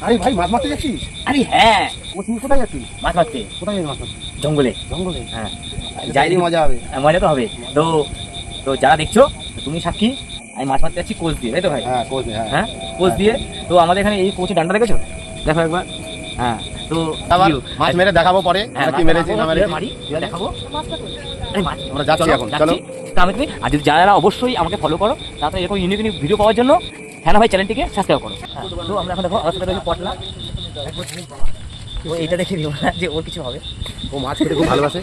আরে ভাই মাছ মারতে যাচ্ছিস আরে হ্যাঁ। ও তুই কোথায় যাচ্ছিস? মাছ মারতে। কোথায় যাচ্ছিস মাছ মারতে? জঙ্গলে। জঙ্গলে? হ্যাঁ। যাই যাই মজা হবে। হ্যাঁ, মজা তো হবে। তো তো যারা দেখছ তুমি সাক্ষী আমি মাছ মারতে যাচ্ছি কোচ দিয়ে তাই তো ভাই? হ্যাঁ কোচ হ্যাঁ। হ্যাঁ কোচ দিয়ে। তো আমাদের এখানে এই কোচে ডান্ডা দেখেছ? দেখো একবার। হ্যাঁ। তো আবার মাছ মেরে দেখাবো পরে হ্যাঁ, কি মেরেছি না মেরেছি? মারি দেখাবো। এই মাছ- আমরা যাচ্ছি এখন, চলো। তো আমি তুমি আর যদি যারা অবশ্যই আমাকে ফলো করো তাতে এরকম ইউনিক ইউনিক ভিডিও পাওয়ার জন্য হ্যাঁ ভাই চ্যানেলটিকে সাবস্ক্রাইব করো। হ্যাঁ, তো আমরা এখন দেখো আমার সাথে রয়েছে পটলা। ও এটা দেখে না যে ওর কিছু হবে। ও মাছ খেতে খুব ভালোবাসে।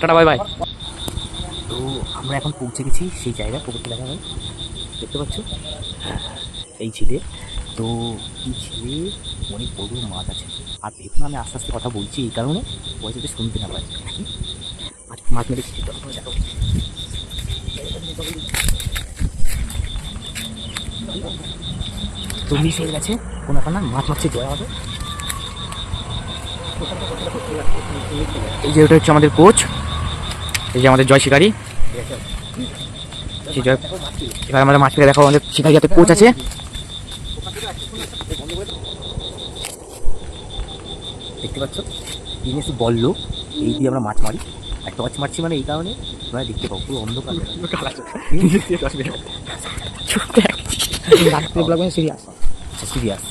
Tata bye bye. তো আমরা এখন পৌঁছে গেছি সেই জায়গা পুকুরটা দেখা হয় দেখতে পাচ্ছ? এই ছিলে তো এই ছিলে অনেক বড় মাছ আছে। আর দেখুন আমি আস্তে আস্তে কথা বলছি এই কারণে ওই যাতে শুনতে না পারে মাছ মেরে দেখো তো মিস হয়ে গেছে। কোনো ব্যাপার না, মাছ মারছে জয় হবে। এই যে ওটা হচ্ছে আমাদের কোচ, এই যে আমাদের জয় শিকারি। জয় এবার আমাদের মাছ পেয়ে দেখো আমাদের শিকারি হাতে কোচ আছে। দেখতে পাচ্ছ? দিনে শুধু বলল এই দিয়ে আমরা মাছ মারি। আর টর্চ মারছি মানে এই কারণে তোমরা দেখতে পাবো পুরো অন্ধকার। সিরিয়াস সিরিয়াস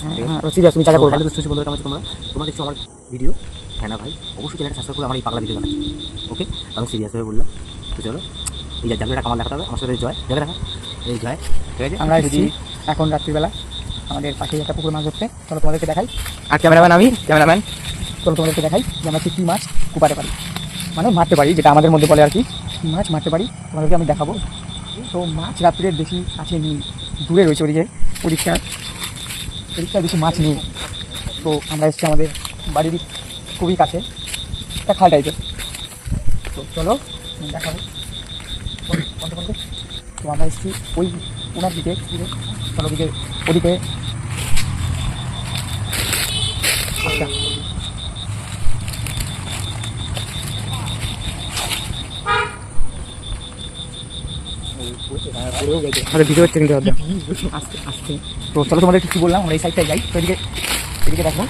সিরিয়াস তুমি টাকা করবে তাহলে তো বলতে আমার তোমরা। তোমরা দেখছ আমার ভিডিও হ্যাঁ না ভাই? অবশ্যই চ্যানেলটা সাবস্ক্রাইব করে আমার এই পাগলা ভিডিও দেখাচ্ছি ওকে আমি সিরিয়াস হয়ে বললাম। তো চলো এই যে জায়গাটা কামাল দেখাতে হবে। আমার সাথে জয়। জায়গা দেখা? এই জয়। ঠিক আছে? আমরা এসেছি এখন রাত্রিবেলা আমাদের পাশে একটা পুকুর মাছ ধরতে। চলো তোমাদেরকে দেখাই। আর ক্যামেরাম্যান আমি? ক্যামেরাম্যান চলো তোমাদেরকে দেখাই যে আমরা কী মাছ কুপাতে পারি। মানে মারতে পারি, যেটা আমাদের মধ্যে বলে আর কি। মাছ মারতে পারি, তোমাদেরকে আমি দেখাবো। তো মাছ রাত্রির বেশি আছে নেই দূরে রয়েছে ওদিকে পরীক্ষা পরীক্ষায় বেশি মাছ নেই। তো আমরা এসেছি আমাদের বাড়ির খুবই কাছে, একটা খাল টাইপের তো চলো দেখাবো? তো আমরা এসেছি ওই ওনার দিকে দিকে চলো দিকে ওদিকে। আচ্ছা। আমাদের ভিডিও হচ্ছে কিন্তু হবে। আস্তে আস্তে। তো চলো তোমাদের কি বললাম আমরা এই সাইডটায় যাই। তো এদিকে এদিকে দেখো।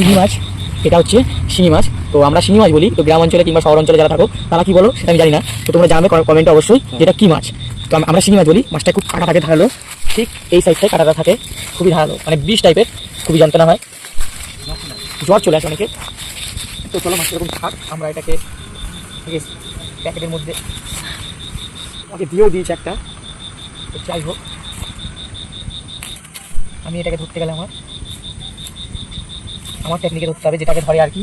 শিঙি মাছ। এটা হচ্ছে শিঙি মাছ। তো আমরা শিঙি মাছ বলি তো গ্রাম অঞ্চলে কিংবা শহর অঞ্চলে যারা থাকো তারা কি বলো সেটা আমি জানি না। তো তোমরা জানাবে কমেন্টে অবশ্যই যে এটা কি মাছ। তো আমরা শিঙি মাছ বলি মাছটা খুব কাটা থাকে ধারালো। ঠিক এই সাইডটায় কাটাটা থাকে খুবই ধারালো। মানে বিষ টাইপের খুবই যন্ত্রণা হয়। জ্বর চলে আসে অনেকে তো চলো মাছটা এরকম থাক আমরা এটাকে প্যাকেটের মধ্যে আমাকে দিয়েও দিয়েছে একটা। তো যাই হোক। আমি এটাকে ধরতে গেলে আমার। আমার টেকনিকে ধরতে হবে, যেটাকে ধরে আর কি।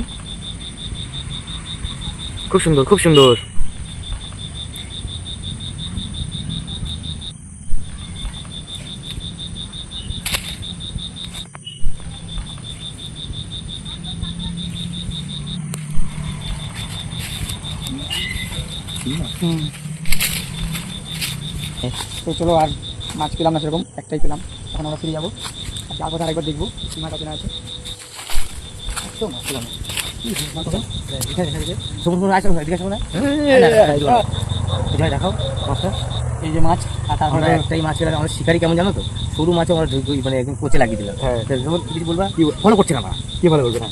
খুব সুন্দর খুব সুন্দর। তো চলো আর মাছ পেলাম না সেরকম একটাই পেলাম। এখন আমরা ফিরে যাব। আর যার কথা আরেকবার দেখব সীমাটা কেনা আছে। তো মাছ পেলাম। কি মাছ দেখাও মাছটা। এই যে মাছ আর তারপরে আমরা একটাই মাছ পেলাম। আমরা শিকারি কেমন জানো তো? সরু মাছও আমরা মানে একদম কোচে লাগিয়ে দিলাম। হ্যাঁ। কিছু বলবা? ফলো করছে না আমরা। কি ভালো করবে না?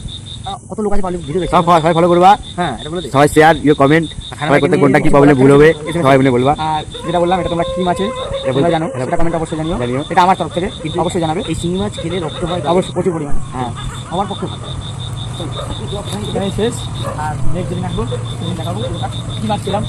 কত লোক আছে পাবলিক ভিডিও দেখছে সব সবাই ফলো করবা। হ্যাঁ এটা বলে সবাই শেয়ার ইয়ে কমেন্ট সবাই করতে কোনটা কি প্রবলেম ভুল হবে সবাই মিলে বলবা। আর যেটা বললাম এটা তোমরা কি মাছে এটা তোমরা জানো? এটা- কমেন্ট অবশ্যই জানিও। এটা আমার তরফ থেকে অবশ্যই জানাবে। এই শিঙি মাছ খেলে রক্ত হয় অবশ্যই প্রচুর পরিমাণে। হ্যাঁ। আমার পক্ষে ভালো। শেষ। আর নেক্সট দিন আসব দেখাবো। কি মাছ ছিলাম